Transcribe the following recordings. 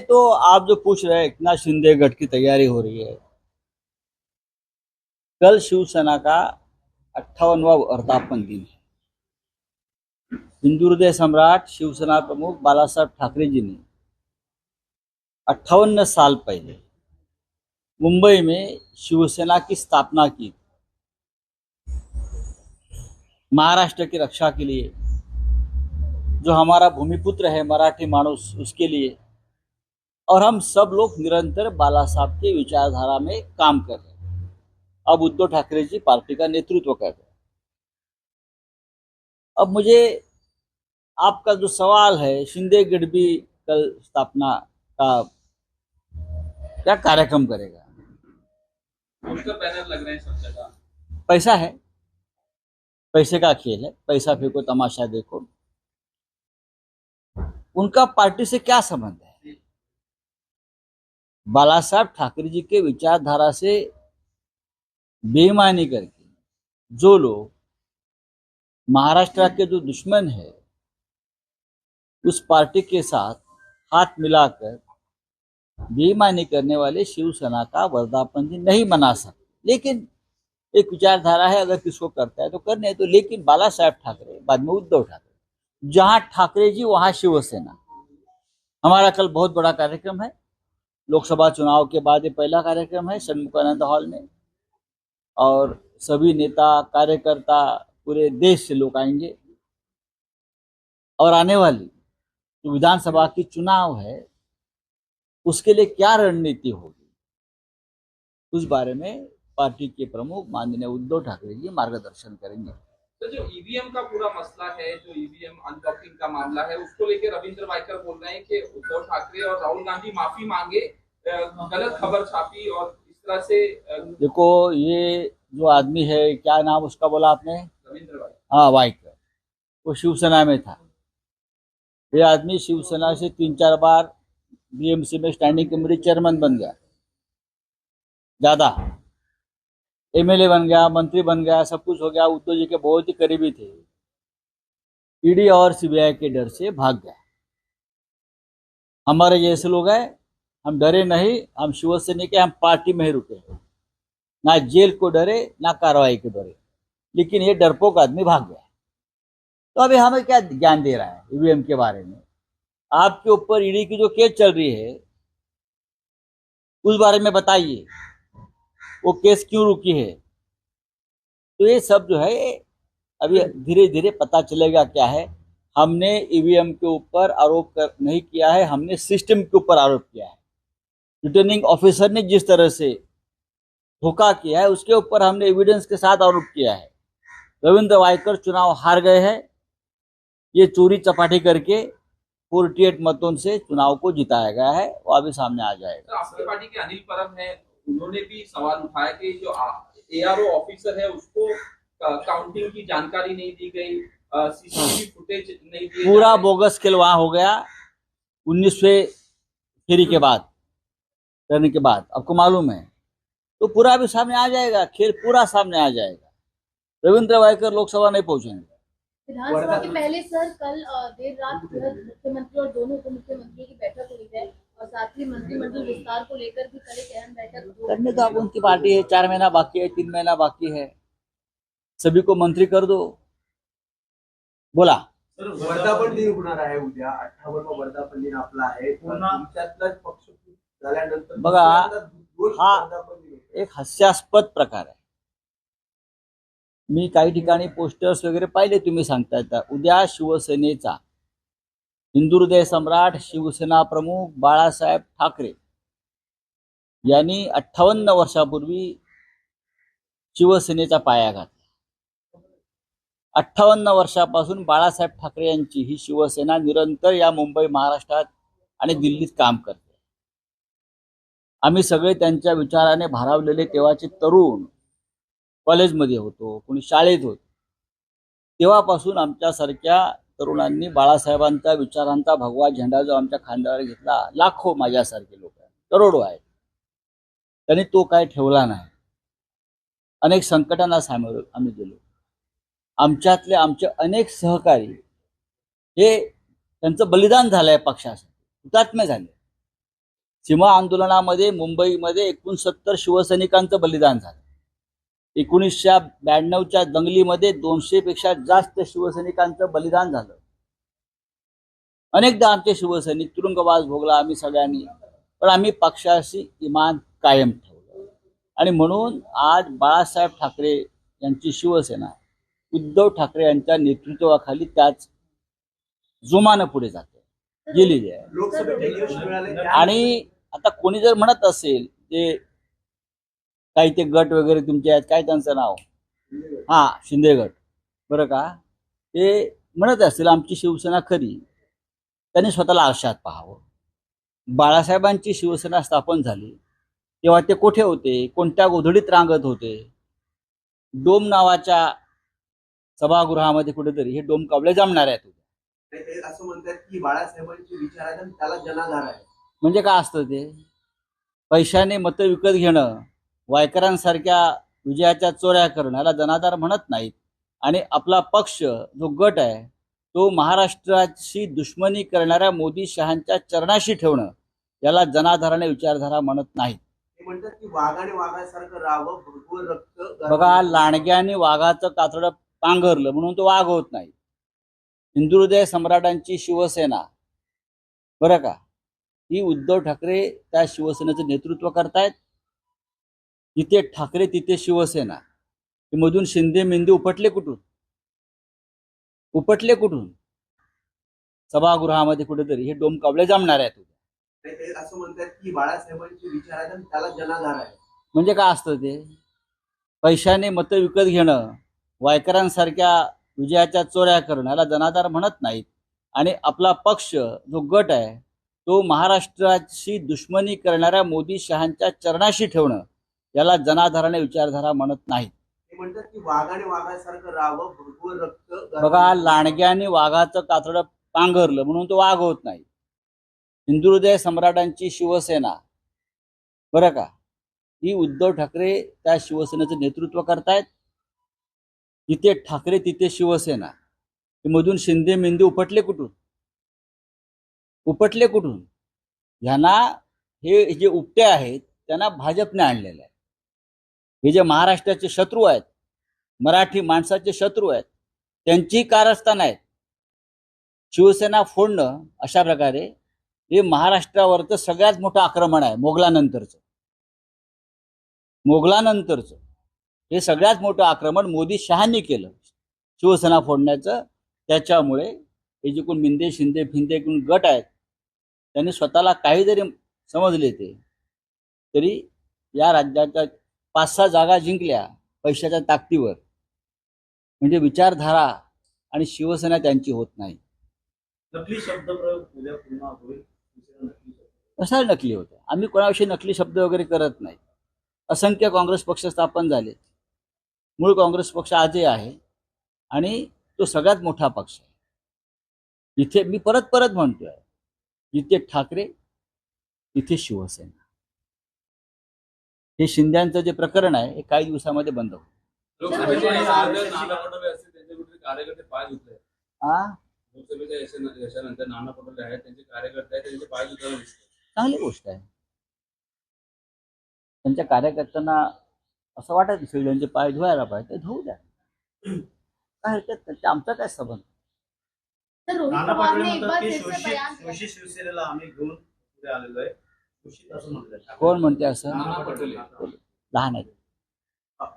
तो आप जो पूछ रहे हैं एकनाथ शिंदे गढ़ की तैयारी हो रही है। कल शिवसेना का अट्ठावनवा वर्धापन दिन है। हिंदू हृदय सम्राट शिवसेना प्रमुख बाला साहब ठाकरे जी ने अट्ठावन साल पहले मुंबई में शिवसेना की स्थापना की महाराष्ट्र की रक्षा के लिए, जो हमारा भूमिपुत्र है मराठी मानुस उसके लिए और हम सब लोग निरंतर बाला साहब के विचारधारा में काम कर रहे हैं। अब उद्धव ठाकरे जी पार्टी का नेतृत्व कर रहे हैं। अब मुझे आपका जो सवाल है शिंदे गढ़वी कल स्थापना का क्या कार्यक्रम करेगा? बैनर लग रहे हैं सब जगह। पैसा है। पैसे का खेल है। पैसा फेंको तमाशा देखो। उनका पार्टी से क्या संबंध है? बाला साहब ठाकरे जी के विचारधारा से बेईमानी करके जो लोग महाराष्ट्र के जो दुश्मन है, उस पार्टी के साथ हाथ मिलाकर बेईमानी करने वाले शिवसेना का वर्धापन दिन नहीं मना सकते। लेकिन एक विचारधारा है, अगर किसको करता है तो करने तो लेकिन बाला साहेब ठाकरे बाद में उद्धव ठाकरे। जहाँ ठाकरे जी, वहाँ शिवसेना। हमारा कल बहुत बड़ा कार्यक्रम है। लोकसभा चुनाव के बाद ये पहला कार्यक्रम है सन्मुखानंद हॉल में। और सभी नेता, कार्यकर्ता पूरे देश से लोग आएँगे। और आने वाली जो विधानसभा की चुनाव है, उसके लिए क्या रणनीति होगी? उस बारे में पार्टी के प्रमुख माननीय उद्धव ठाकरे जी मार्गदर्शन करेंगे। तो जो ईवीएम का पूरा मसला है जो ईवीएम अनलॉकिंग का मामला है उसको लेकर रविंद्र वाइकर बोल रहे हैं कि उद्धव ठाकरे और राहुल गांधी माफ़ी मांगे गलत खबर छापी और इस तरह से देखो ये जो आदमी है क्या नाम उसका बोला आपने? रविंद्र वाइकर। हाँ वाइकर। वो शिवसेना में था। ये आदमी शिवसेना से तीन चार बार बीएमसी में स्टैंडिंग कमेटी चेयरमैन बन गया। ज़्यादा। एमएलए बन गया, मंत्री बन गया, सब कुछ हो गया, उद्धव जी के बहुत ही करीबी थे। ईडी और सीबीआई के डर से भाग गया। हमारे जैसे लोग हैं, हम डरे नहीं, हम शिवसेना के हम पार्टी में ही रुके ना जेल को डरे, ना कार्रवाई को डरे। लेकिन ये डरपोक आदमी भाग गया। तो अभी हमें क्या ज्ञान दे रहा है ईवीएम के बारे में? आपके ऊपर ईडी की जो केस चल रही है, उस बारे में बताइए। वो केस क्यों रुकी है? तो ये सब जो है अभी धीरे धीरे पता चलेगा क्या है। हमने ईवीएम के ऊपर आरोप कर, नहीं किया है हमने सिस्टम के ऊपर आरोप किया है। रिटर्निंग ऑफिसर ने जिस तरह से धोखा किया है उसके ऊपर हमने एविडेंस के साथ आरोप किया है। रविंद्र वाइकर चुनाव हार गए हैं। ये चोरी चपाटी करके फोर्टी एट मतों से चुनाव को जिताया गया है वो अभी सामने आ जाएगा। तो पार्टी के अनिल परब है उन्होंने भी सवाल उठाया कि जो एआरओ ऑफिसर है उसको काउंटिंग की जानकारी नहीं दी गई सीसीटीवी फुटेज नहीं दिए पूरा बोगस खेल वहाँ हो गया उन्नीसवें फेरी के बाद करने के बाद। आपको मालूम है? तो पूरा अभी सामने आ जाएगा खेल पूरा सामने आ जाएगा। रविंद्र वाइकर लोकसभा नहीं पहुँचेंगे। विधानसभा के पहले सर कल देर रात मुख्यमंत्री और दोनों उप मुख्यमंत्री की बैठक हुई है। साथ ही मंत्रिमंडल विस्तार को लेकर भी कल एक अहम बैठक करने तो अब उनकी पार्टी है चार महीना बाकी है तीन महीना बाकी है। सभी को मंत्री कर दो। बोला। वर्धापन दिन होणार आहे उद्या. अठ्ठावन्न वर्धापन दिन आपला आहे. तर तुमच्यातलाच पक्ष झाल्यानंतर बघा, हा- वर्धापन दिन होते. एक हास्यास्पद प्रकार आहे. मी काही ठिकाणी पोस्टर्स वगैरे पाहिले तुम्ही सांगताय. तर उद्या शिवसेनेचा हिंदू हृदय सम्राट शिवसेना प्रमुख बाळासाहेब ठाकरे यांनी अठ्ठावन्न वर्षापूर्वी शिवसेनेचा पाया घातला. अठ्ठावन्न वर्षापासून बाळासाहेब ठाकरे यांची ही शिवसेना निरंतर या मुंबई महाराष्ट्रात आणि दिल्लीत काम करते. आम्ही सगळे त्यांच्या विचाराने भारावलेले तेव्हाचे तरुण कॉलेजमध्ये होतो कोणी शाळेत होतो. तेव्हापासून आमच्यासारख्या तरुणांनी बाळासाहेबांचा विचारांचा भगवा झेंडा जो आमच्या खांद्यावर घेतला लाखो माझ्यासारखे लोक आहेत. करोडो आहेत. त्यांनी तो काय ठेवला नाही. अनेक संकटांना सामोरं आम्ही गेलो. आमच्यातले आमचे अनेक सहकारी हे त्यांचं बलिदान झालंय पक्षासाठी. हुतात्म्य झाले. सीमा आंदोलनामध्ये मुंबईमध्ये एकोणसत्तर शिवसैनिकांचं बलिदान झालं. एकोणीसशे ब्याण्णवच्या दंगलीमध्ये दोनशे पेक्षा जास्त शिवसैनिकांचं बलिदान झालं. अनेकदा आमचे शिवसैनिक तुरुंगवास भोगला आम्ही सगळ्यांनी पण आम्ही पक्षाशी इमान कायम ठेवलं. आणि म्हणून आज बाळासाहेब ठाकरे यांची शिवसेना उद्धव ठाकरे यांच्या नेतृत्वाखाली त्याच जोमानं पुढे जाते गेलेली आहे. आणि आता कोणी जर म्हणत असेल ते काही ते गट वगैरे तुमचे आहेत काय त्यांचं नाव? हा शिंदे गट. बरं का? ते म्हणत असतील आमची शिवसेना खरी. त्यांनी स्वतःला आरशात पाहावं. बाळासाहेबांची शिवसेना स्थापन झाली. तेव्हा ते कुठे होते? कोणत्या गोधडीत रांगत होते? डोम नावाच्या सभागृहामध्ये कुठेतरी हे डोम कावळे जमणार आहेत. असं म्हणतात की बाळासाहेबांचे विचार त्याला जनाधार आहे म्हणजे काय असतं ते? पैशाने मतं विकत घेणं वायकरांसारख्या विजयाच्या चोऱ्या करणं याला जनाधार म्हणत नाहीत. आणि आपला पक्ष जो गट आहे तो महाराष्ट्राची दुश्मनी करणाऱ्या मोदी शहांच्या चरणाशी ठेवणं याला जनाधाराने विचारधारा म्हणत नाहीत. बघा लांडग्याने वाघाचं कातडं पांघरलं म्हणून तो वाघ होत नाही. हिंदुहृदय सम्राटांची शिवसेना. बरं का? ही उद्धव ठाकरे त्या शिवसेनेचं नेतृत्व करतायत. जिथे ठाकरे तिथे शिवसेना. मधून शिंदे मेंदे उपटले कुठून? उपटले कुठून? सभागृहामध्ये कुठेतरी. हे डोम कावळे जमणार आहेत ते असं म्हणतात की बाळासाहेबांचे विचार आणि त्याला जनाधार आहे म्हणजे काय असतं ते? पैशाने मतं विकत घेणं वायकरांसारख्या विजयाच्या चोऱ्या करणं याला जनाधार म्हणत नाहीत. आणि आपला पक्ष जो गट आहे तो महाराष्ट्राची दुश्मनी करणाऱ्या मोदी शहांच्या चरणाशी ठेवणं. याला जनाधाराने विचारधारा म्हणत नाहीत. ते म्हणतात की वाघाने वाघासारखं राहावं भरपूर रक्त गाळून- बघा लांडग्याने वाघाचं कातडं पांघरलं म्हणून तो वाघ होत नाही. हिंदुहृदय सम्राटांची शिवसेना. बरं का? ही उद्धव ठाकरे त्या शिवसेनेचं नेतृत्व करतायत. जिथे ठाकरे तिथे शिवसेना. मधून शिंदे मेंदे उपटले कुठून? उपटले कुठून? ह्यांना हे जे उपटे आहेत त्यांना भाजपने आणलेलं आहे. हे जे महाराष्ट्राचे शत्रू आहेत मराठी माणसाचे शत्रू आहेत त्यांची कारस्थान आहेत. शिवसेना फोडणं अशा प्रकारे हे महाराष्ट्रावरचं सगळ्यात मोठं आक्रमण आहे मोगलानंतरचं. मोगलानंतरचं. हे सगळ्यात मोठं आक्रमण मोदी शहांनी केलं शिवसेना फोडण्याचं. त्याच्यामुळे हे जे कोण मिंदे शिंदे फिंदे कोण गट आहेत त्यांनी स्वतःला काही जरी समजले ते. तरी या राज्याच्या पाच सहा जागा जिंकल्या पैशाच्या ताकदीवर. म्हणजे विचारधारा आणि शिवसेना त्यांची होत नाही. कसा नकली होतं आम्ही कोणाविषयी नकली शब्द वगैरे करत नाही. असंख्य काँग्रेस पक्ष स्थापन झाले. मूळ काँग्रेस पक्ष आजही आहे आणि तो सगळ्यात मोठा पक्ष आहे. इथे मी परत परत म्हणतोय जिथे ठाकरे तिथे शिवसेना. हे शिंद्यांचं जे प्रकरण आहे हे काही दिवसामध्ये बंद होईल. दिसते चांगली गोष्ट आहे. त्यांच्या कार्यकर्त्यांना असं वाटत असेल त्यांचे पाय धुवायला पाहिजे ते धुवू द्या. काय हरकत नाही ते आमचा काय संबंध? नाना पाटोले म्हणतात की शिवसेनेला आम्ही घेऊन पुढे आलेलो आहे. कोण म्हणते असं लहान आहेत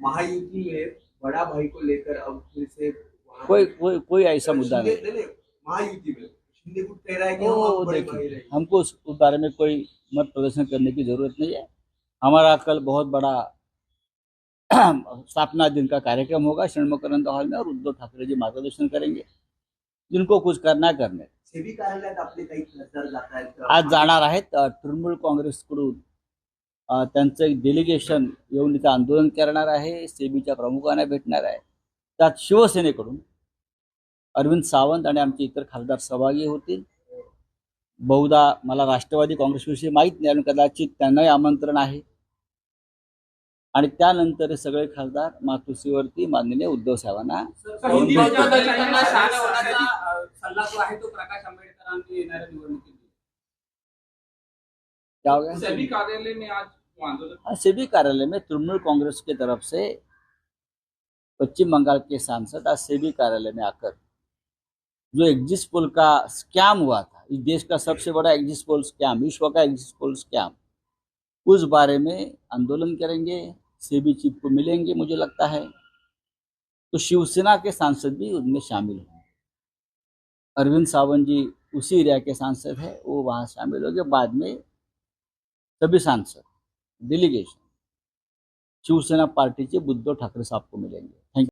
महायुति में बड़ा भाई को लेकर अब फिर से कोई कोई कोई ऐसा मुद्दा नहीं। महायुति में। कह रहा है कि हम अब बड़े भाई देखिए हमको उस उस बारे में कोई मत प्रदर्शन करने की ज़रूरत नहीं है। हमारा कल बहुत बड़ा स्थापना दिन का कार्यक्रम होगा षणमुखानंद हॉल में और उद्धव ठाकरे जी मार्गदर्शन करेंगे। जिनको कुछ करना है करने। सेबी कार्यालयात आपले काही खासदार जात आहेत आज जाणार आहेत अ, तृणमूल काँग्रेसकडून अ, त्यांचं एक डेलिगेशन येऊन इथं आंदोलन करणार आहे सेबीच्या प्रमुखांना भेटणार आहे. त्यात शिवसेनेकडून अरविंद सावंत आणि आमचे इतर खासदार सहभागी होतील. बहुधा मला राष्ट्रवादी काँग्रेसविषयी माहीत नाही आणि कदाचित त्यांनाही आमंत्रण आहे. आणि त्यानंतर हे सगळे खासदार मातुसीवरती माननीय उद्धव साहेबांना सेबी कार्यालय में तृणमूल कांग्रेस की तरफ से पश्चिम बंगाल के सांसद आज सेबी कार्यालय में आकर जो एग्जिस्ट पोल का स्कैम हुआ था इस देश का सबसे बड़ा एग्जिस्ट पोल स्कैम विश्व का एग्जिस्ट पोल स्कैम उस बारे में आंदोलन करेंगे। सेबी चीफ को मिलेंगे, मुझे लगता है। तो शिवसेना के सांसद भी उनमें शामिल होंगे। अरविंद सावंत जी उसी एरिया के सांसद है, वो वहाँ शामिल होंगे। बाद में सभी सांसद डेलीगेशन शिवसेना पार्टी के उद्धव ठाकरे साहब को मिलेंगे।